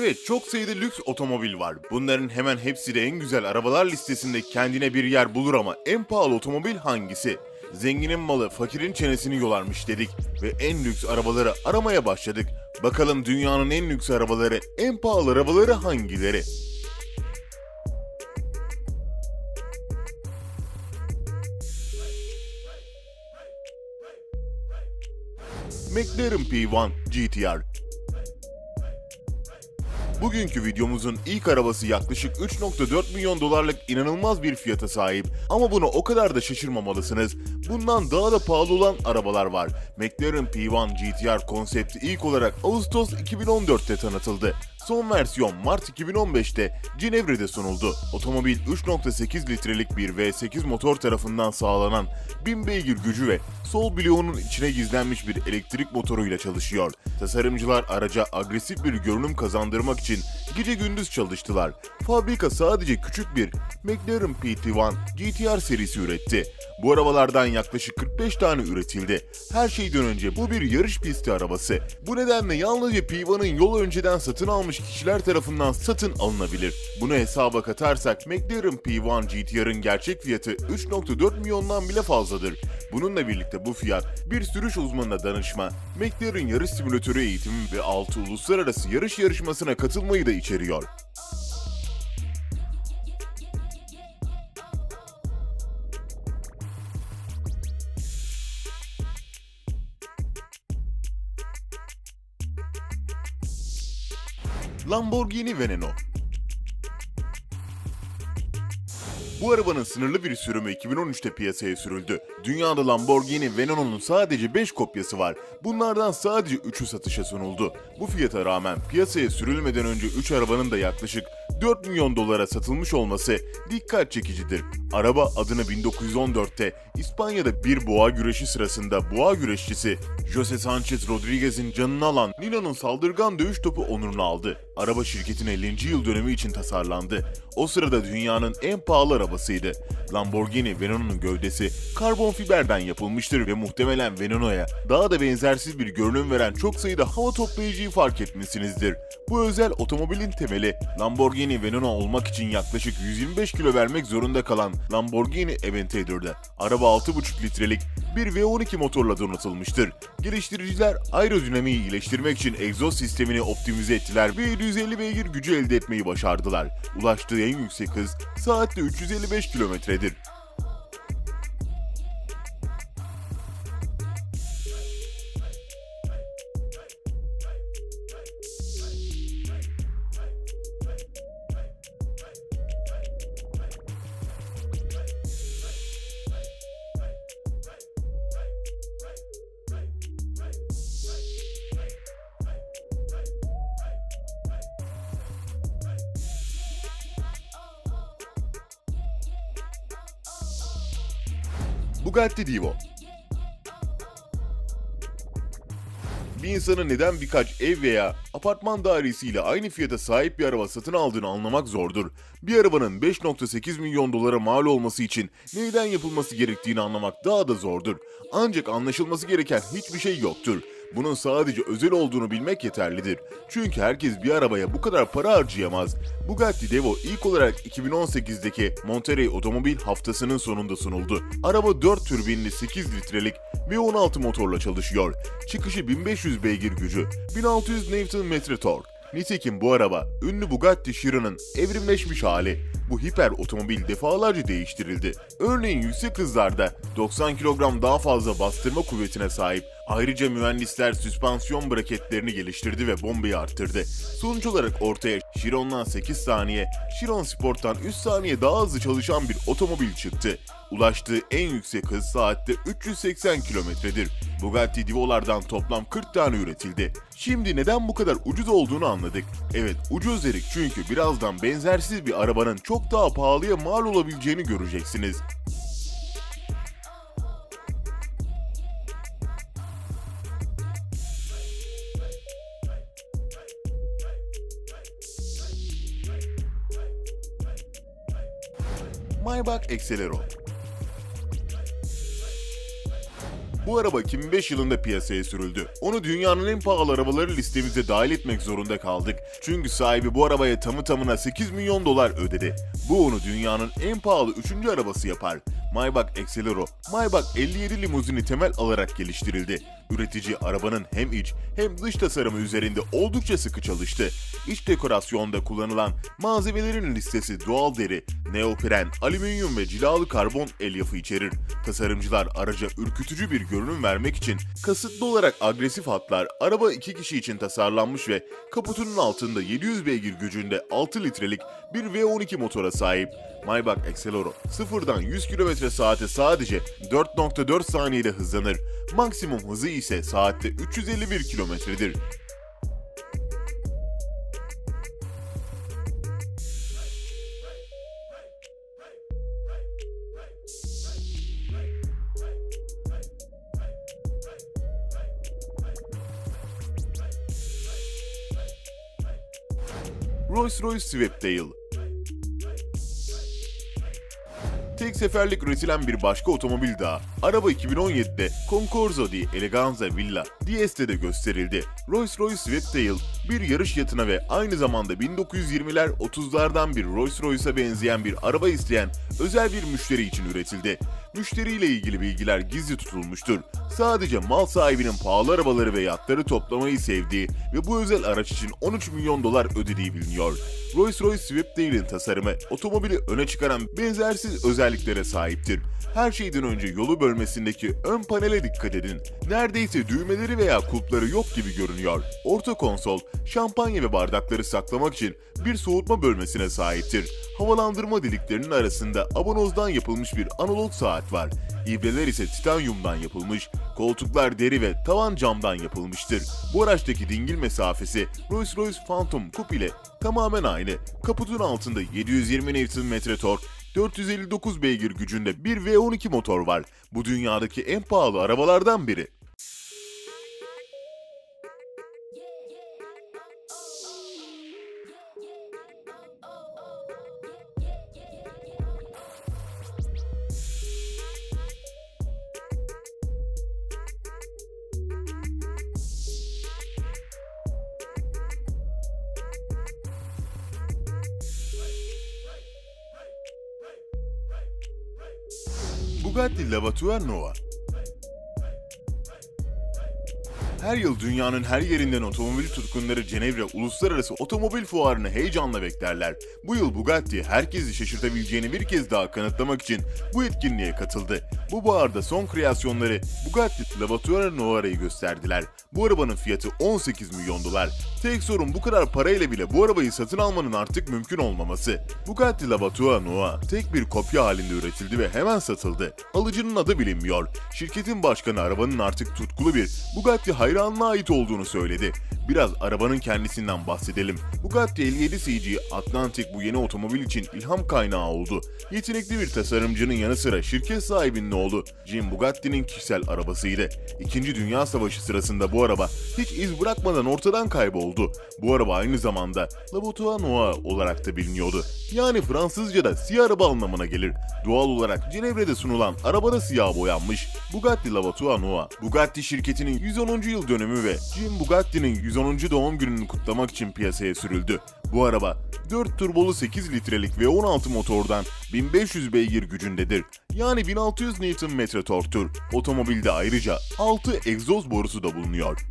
Evet çok sayıda lüks otomobil var. Bunların hemen hepsi de en güzel arabalar listesinde kendine bir yer bulur ama en pahalı otomobil hangisi? Zenginin malı fakirin çenesini yolarmış dedik ve en lüks arabaları aramaya başladık. Bakalım dünyanın en lüks arabaları, en pahalı arabaları hangileri? McLaren P1 GTR Bugünkü videomuzun ilk arabası yaklaşık 3.4 milyon dolarlık inanılmaz bir fiyata sahip ama buna o kadar da şaşırmamalısınız. Bundan daha da pahalı olan arabalar var. McLaren P1 GTR konsepti ilk olarak Ağustos 2014'te tanıtıldı. Son versiyon Mart 2015'te Cenevre'de sunuldu. Otomobil 3.8 litrelik bir V8 motor tarafından sağlanan 1000 beygir gücü ve sol bloğunun içine gizlenmiş bir elektrik motoruyla çalışıyor. Tasarımcılar araca agresif bir görünüm kazandırmak için gece gündüz çalıştılar. Fabrika sadece küçük bir McLaren PT1 GTR serisi üretti. Bu arabalardan yaklaşık 45 tane üretildi. Her şeyden önce bu bir yarış pisti arabası. Bu nedenle yalnızca P1'ın yol önceden satın almış kişiler tarafından satın alınabilir. Bunu hesaba katarsak McLaren P1 GTR'ın gerçek fiyatı 3.4 milyondan bile fazladır. Bununla birlikte bu fiyat bir sürüş uzmanına danışma, McLaren yarış simülatörü eğitimi ve 6 uluslararası yarış yarışmasına katılmayı da içeriyor. Lamborghini Veneno Bu arabanın sınırlı bir sürümü 2013'te piyasaya sürüldü. Dünyada Lamborghini Veneno'nun sadece 5 kopyası var. Bunlardan sadece 3'ü satışa sunuldu. Bu fiyata rağmen piyasaya sürülmeden önce 3 arabanın da yaklaşık 4 milyon dolara satılmış olması dikkat çekicidir. Araba adını 1914'te İspanya'da bir boğa güreşi sırasında boğa güreşçisi Jose Sanchez Rodriguez'in canını alan Nino'nun saldırgan dövüş topu onurunu aldı. Araba şirketin 50. yıl dönümü için tasarlandı. O sırada dünyanın en pahalı arabasıydı. Lamborghini Veneno'nun gövdesi karbon fiberden yapılmıştır ve muhtemelen Veneno'ya daha da benzersiz bir görünüm veren çok sayıda hava toplayıcıyı fark etmişsinizdir. Bu özel otomobilin temeli Lamborghini Veneno olmak için yaklaşık 125 kilo vermek zorunda kalan Lamborghini Aventadore'da. Araba 6,5 litrelik bir V12 motorla donatılmıştır. Geliştiriciler aerodinamiği iyileştirmek için egzoz sistemini optimize ettiler ve 750 beygir gücü elde etmeyi başardılar. Ulaştığı en yüksek hız saatte 355 kilometredir. Bugatti Divo Bir insanın neden birkaç ev veya apartman dairesiyle aynı fiyata sahip bir araba satın aldığını anlamak zordur. Bir arabanın 5.8 milyon dolara mal olması için neyden yapılması gerektiğini anlamak daha da zordur. Ancak anlaşılması gereken hiçbir şey yoktur. Bunun sadece özel olduğunu bilmek yeterlidir. Çünkü herkes bir arabaya bu kadar para harcayamaz. Bugatti Devo ilk olarak 2018'deki Monterey Otomobil Haftası'nın sonunda sunuldu. Araba 4 türbinli 8 litrelik ve 16 motorla çalışıyor. Çıkışı 1500 beygir gücü, 1600 Nm tork. Nitekim bu araba ünlü Bugatti Chiron'ın evrimleşmiş hali. Bu hiper otomobil defalarca değiştirildi. Örneğin yüksek hızlarda 90 kilogram daha fazla bastırma kuvvetine sahip. Ayrıca mühendisler süspansiyon braketlerini geliştirdi ve bombayı arttırdı. Sonuç olarak ortaya Chiron'dan 8 saniye, Chiron Sport'tan 3 saniye daha hızlı çalışan bir otomobil çıktı. Ulaştığı en yüksek hız saatte 380 kilometredir. Bugatti Divo'lardan toplam 40 tane üretildi. Şimdi neden bu kadar ucuz olduğunu anladık. Evet ucuz dedik çünkü birazdan benzersiz bir arabanın çok daha pahalıya mal olabileceğini göreceksiniz. Maybach Excelero Bu araba 2005 yılında piyasaya sürüldü. Onu dünyanın en pahalı arabaları listemize dahil etmek zorunda kaldık. Çünkü sahibi bu arabaya tamı tamına 8 milyon dolar ödedi. Bu onu dünyanın en pahalı 3. arabası yapar. Maybach Excelero, Maybach 57 limuzini temel alarak geliştirildi. Üretici arabanın hem iç hem dış tasarımı üzerinde oldukça sıkı çalıştı. İç dekorasyonda kullanılan malzemelerin listesi doğal deri, neopren, alüminyum ve cilalı karbon elyafı içerir. Tasarımcılar araca ürkütücü bir görünüm vermek için kasıtlı olarak agresif hatlar araba iki kişi için tasarlanmış ve kaputunun altında 700 beygir gücünde 6 litrelik bir V12 motora sahip. Maybach Excelero sıfırdan 100 km saate sadece 4.4 saniyede hızlanır. Maksimum hızı ise saatte 351 kilometredir. Rolls-Royce Swiftail Tek seferlik üretilen bir başka otomobil daha. Araba 2017'de Concorso di Eleganza Villa DS'de de gösterildi. Rolls-Royce Swiftail bir yarış yatına ve aynı zamanda 1920'ler 30'lardan bir Rolls-Royce'a benzeyen bir araba isteyen özel bir müşteri için üretildi. Müşteriyle ilgili bilgiler gizli tutulmuştur. Sadece mal sahibinin pahalı arabaları ve yatları toplamayı sevdiği ve bu özel araç için 13 milyon dolar ödediği biliniyor. Rolls-Royce Swiftail'in tasarımı otomobili öne çıkaran benzersiz özelliklere sahiptir. Her şeyden önce yolu bölmesindeki ön panele dikkat edin. Neredeyse düğmeleri veya kulpları yok gibi görünüyor. Orta konsol, şampanya ve bardakları saklamak için bir soğutma bölmesine sahiptir. Havalandırma deliklerinin arasında abanozdan yapılmış bir analog saat var. İbreler ise titanyumdan yapılmış, koltuklar deri ve tavan camdan yapılmıştır. Bu araçtaki dingil mesafesi Rolls-Royce Phantom Coupe ile tamamen aynı. Kaputun altında 720 Nm tork, 459 beygir gücünde bir V12 motor var. Bu dünyadaki en pahalı arabalardan biri. Bugatti Lavatoire Noir Her yıl dünyanın her yerinden otomobil tutkunları Cenevre Uluslararası Otomobil Fuarı'nı heyecanla beklerler. Bu yıl Bugatti herkesi şaşırtabileceğini bir kez daha kanıtlamak için bu etkinliğe katıldı. Bu baharda son kreasyonları Bugatti Lavatoire Noir'ı gösterdiler. Bu arabanın fiyatı 18 milyon dolar. Tek sorun bu kadar parayla bile bu arabayı satın almanın artık mümkün olmaması. Bugatti Lavatoire Noir tek bir kopya halinde üretildi ve hemen satıldı. Alıcının adı bilinmiyor. Şirketin başkanı arabanın artık tutkulu bir Bugatti hayranına ait olduğunu söyledi. Biraz arabanın kendisinden bahsedelim. Bugatti 57 CG Atlantic bu yeni otomobil için ilham kaynağı oldu. Yetenekli bir tasarımcının yanı sıra şirket sahibinin oğlu Jim Bugatti'nin kişisel arabasıydı. İkinci Dünya Savaşı sırasında bu araba hiç iz bırakmadan ortadan kayboldu. Bu araba aynı zamanda Labotoire Noir olarak da biliniyordu. Yani Fransızca'da siyah araba anlamına gelir. Doğal olarak Cenevre'de sunulan arabada siyah boyanmış Bugatti Labotoire Noir. Bugatti şirketinin 110. yıl dönümü ve Jim Bugatti'nin 110. doğum gününü kutlamak için piyasaya sürüldü. Bu araba 4 turbolu 8 litrelik ve 16 motordan 1500 beygir gücündedir. Yani 1600 Nm torktur. Otomobilde ayrıca 6 egzoz borusu da bulunuyor.